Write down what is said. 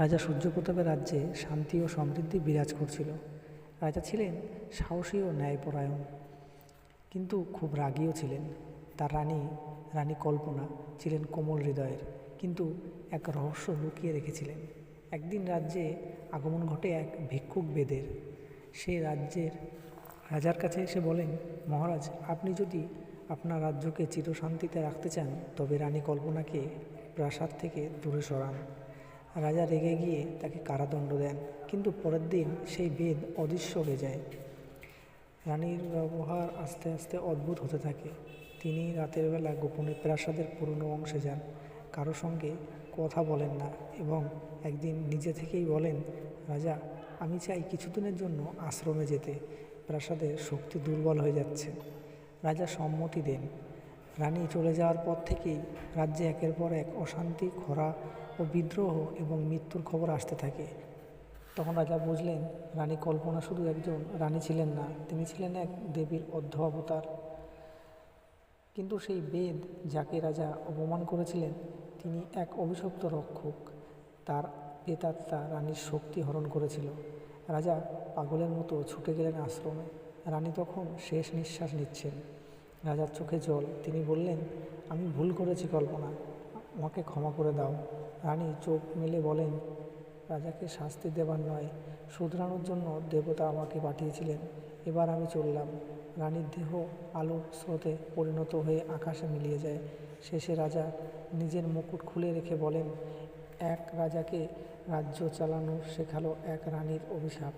রাজা সূর্যপ্রতাপের রাজ্যে শান্তি ও সমৃদ্ধি বিরাজ করছিল। রাজা ছিলেন সাহসী ও ন্যায়পরায়ণ, কিন্তু খুব রাগীও ছিলেন। তার রানী রানী কল্পনা ছিলেন কোমল হৃদয়ের, কিন্তু এক রহস্য লুকিয়ে রেখেছিলেন। একদিন রাজ্যে আগমন ঘটে এক ভিক্ষুক বেদের। সে রাজ্যের রাজার কাছে এসে বলেন, মহারাজ, আপনি যদি আপনার রাজ্যকে চিরশান্তিতে রাখতে চান, তবে রানী কল্পনাকে প্রাসাদ থেকে দূরে সরান। রাজা রেগে গিয়ে তাকে কারাদণ্ড দেন। কিন্তু পরের দিন সেই বেদ অদৃশ্য হয়ে যায়। রানীর ব্যবহার আস্তে আস্তে অদ্ভুত হতে থাকে। তিনি রাতের বেলা গোপনে প্রাসাদের পুরনো অংশে যান। কারও সঙ্গে কথা বলেন না এবং একদিন নিজে থেকেই বলেন, রাজা, আমি চাই কিছুদিনের জন্য আশ্রমে যেতে। প্রাসাদের শক্তি দুর্বল হয়ে যাচ্ছে। রাজা সম্মতি দেন। রানী চলে যাওয়ার পর থেকেই রাজ্যে একের পর এক অশান্তি, খরা ও বিদ্রোহ এবং মৃত্যুর খবর আসতে থাকে। তখন রাজা বুঝলেন, রানী কল্পনা শুধু একজন রানী ছিলেন না, তিনি ছিলেন এক দেবীর অর্ধ অবতার। কিন্তু সেই বেদ যাকে রাজা অপমান করেছিলেন, তিনি এক অভিশপ্ত রক্ষক। তার পেতাত্মা রানীর শক্তি হরণ করেছিল। রাজা পাগলের মতো ছুটে গেলেন আশ্রমে। রানী তখন শেষ নিঃশ্বাস নিচ্ছেন। রাজার চোখে জল। তিনি বললেন, আমি ভুল করেছি, কল্পনা। আমাকে ক্ষমা করে দাও। রানী চোখ মেলে বলেন, রাজাকে শাস্তি দেবার নয়, শুধরানোর জন্য দেবতা আমাকে পাঠিয়েছিলেন। এবার আমি চললাম। রানীর দেহ আলোর স্রোতে পরিণত হয়ে আকাশে মিলিয়ে যায়। শেষে রাজা নিজের মুকুট খুলে রেখে বলেন, এক রাজাকে রাজ্য চালানো শেখালো এক রানীর অভিশাপ।